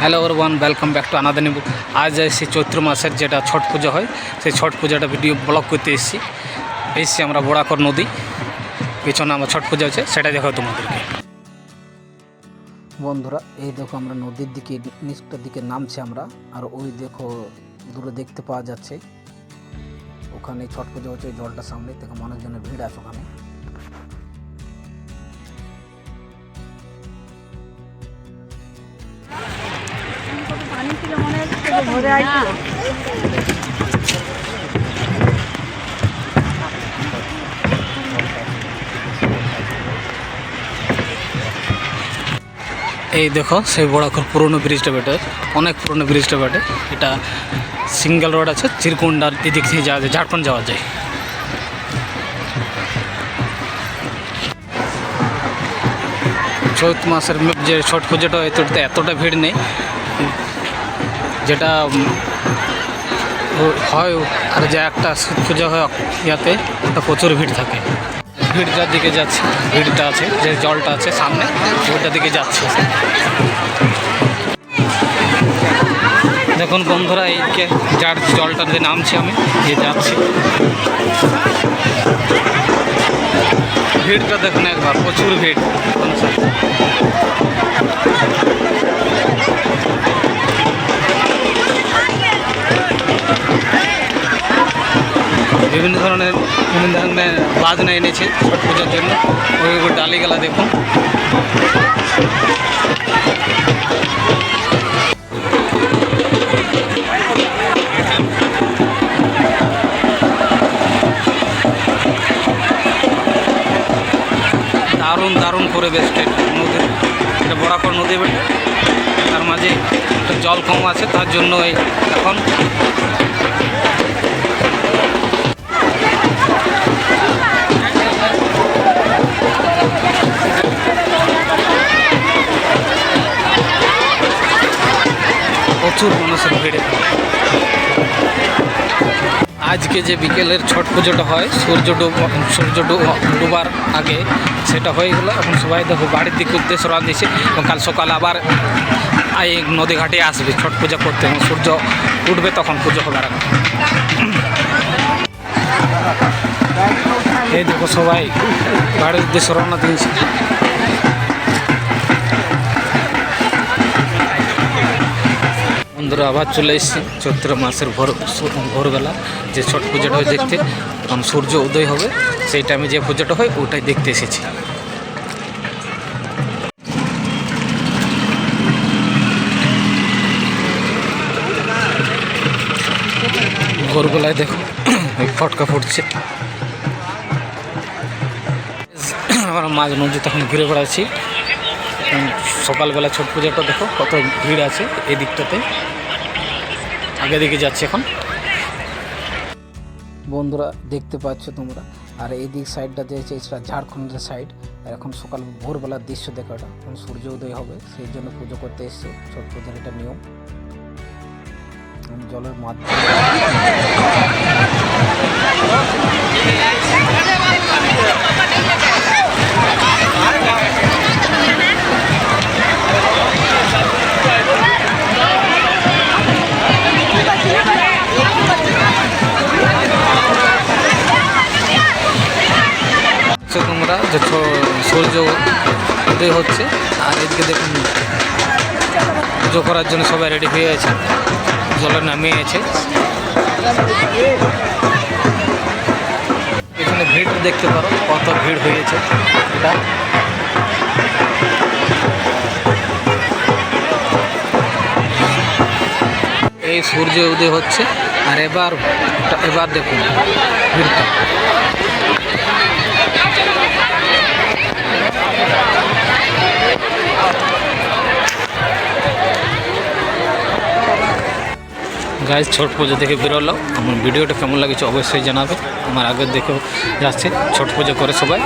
Hello one welcome back to another নিবু আজ এসেছি চৈত্র মাসের যেটা ছট পুজো হয়, সেই ছট পূজাটা ভিডিও ব্লগ করতে এসেছি। এসেছি আমরা বড়াকর নদী, পেছনে আমার ছট পূজা হচ্ছে সেটা দেখো তোমাদেরকে। বন্ধুরা, এই দেখো আমরা নদীর দিকে, নিচটার দিকে নামছি আমরা, আর ওই দেখো দূরে দেখতে পাওয়া যাচ্ছে। ওখানে ছট পুজো হচ্ছে, ওই জলটার সামনে দেখো মানুষজনের ভিড় আছে ওখানে। এই দেখো, সেই বড় খুব পুরনো ব্রিজটা বেটে অনেক পুরনো ব্রিজটা বেটে এটা সিঙ্গেল রোড আছে চিরকুন্ডার এদিক থেকে যাওয়া যায়, ঝাড়খণ্ড যাওয়া যায়। চৈত মাসের যে ছট পুজোটা হয় এতটা এতটা ভিড় নেই। যেটা হয়, আর যে একটা পুজো হয়, ইয়াতে ওটা প্রচুর ভিড় থাকে। ভিড়টার দিকে যাচ্ছে, ভিড়টা আছে, যে জলটা আছে সামনে ওইটার দিকে যাচ্ছে। দেখুন বন্ধুরা এইকে যার জলটাতে নামছি আমি যে যাচ্ছি। ভিড়টা দেখুন একবার, প্রচুর ভিড়। বিভিন্ন ধরনের বিভিন্ন ধরনের বাজনা এনেছে ছট পুজোর জন্য। ওই ওই ডালিগালা দেখুন। দারুণ দারুণ পরিবেশ নদীর, এটা বরাকর নদী তার মাঝে জল কম আছে, তার জন্য এখন প্রচুর মানুষের ভিড়ে আজকে যে বিকেলের ছট পুজোটা হয়, সূর্য ডুব সূর্য ডুব- ডুবার আগে সেটা হয়ে গেলো। এখন সবাই দেখো বাড়ির দিকে উদ্দেশ্য রান দিয়েছে এবং কাল সকাল আবার এই নদীঘাটে আসবে ছট পূজা করতে। এবং সূর্য উঠবে তখন পুজো হবে আর এই দেখো সবাই বাড়ির উদ্দেশ্যে রওনা দিয়েছে। বন্ধুরা আবার চলে এসেছি। চৈত্র মাসের ভোর ভোরবেলা যে ছট পুজোটা হয় দেখতে, তখন সূর্য উদয় হবে, সেই টাইমে যে পুজোটা হয়, ওটাই দেখতে এসেছি। ভোরবেলায় দেখো ফটকা ফুটছে। আমরা মাঝ নদী তখন ঘুরে বেড়াচ্ছি। সকালবেলা ছট পুজোটা দেখো, কত ভিড় আছে এই দিকটাতে। আগে দিকে যাচ্ছে এখন। বন্ধুরা, দেখতে পাচ্ছ তোমরা? আর এই দিক সাইডটা দিয়েছে এটা ঝাড়খণ্ডের সাইড। এখন সকাল ভোরবেলার দৃশ্য দেখো এটা। এখন সূর্য উদয় হবে, সেই জন্য পুজো করতে এসছে, ছট পুজোর এটা নিয়ম। জলের মাধ্যমে তোমরা যে সূর্য উদয় হচ্ছে, আর এদিকে দেখুন, পুজো করার জন্য সবাই রেডি হয়ে আছে। জলে নামিয়ে আছে। এখানে ভিড় দেখতে পারো, কত ভিড় হয়েছে। এটা এই সূর্য উদয় হচ্ছে, আর এবার এবার দেখুন, ভিড়টা। গাইজ, ছট পুজো দেখে বেরোলো আমার ভিডিওটা কেমন লাগেছে অবশ্যই জানাবে। আমার আগে দেখে যাচ্ছে। ছট পুজো করে সবাই।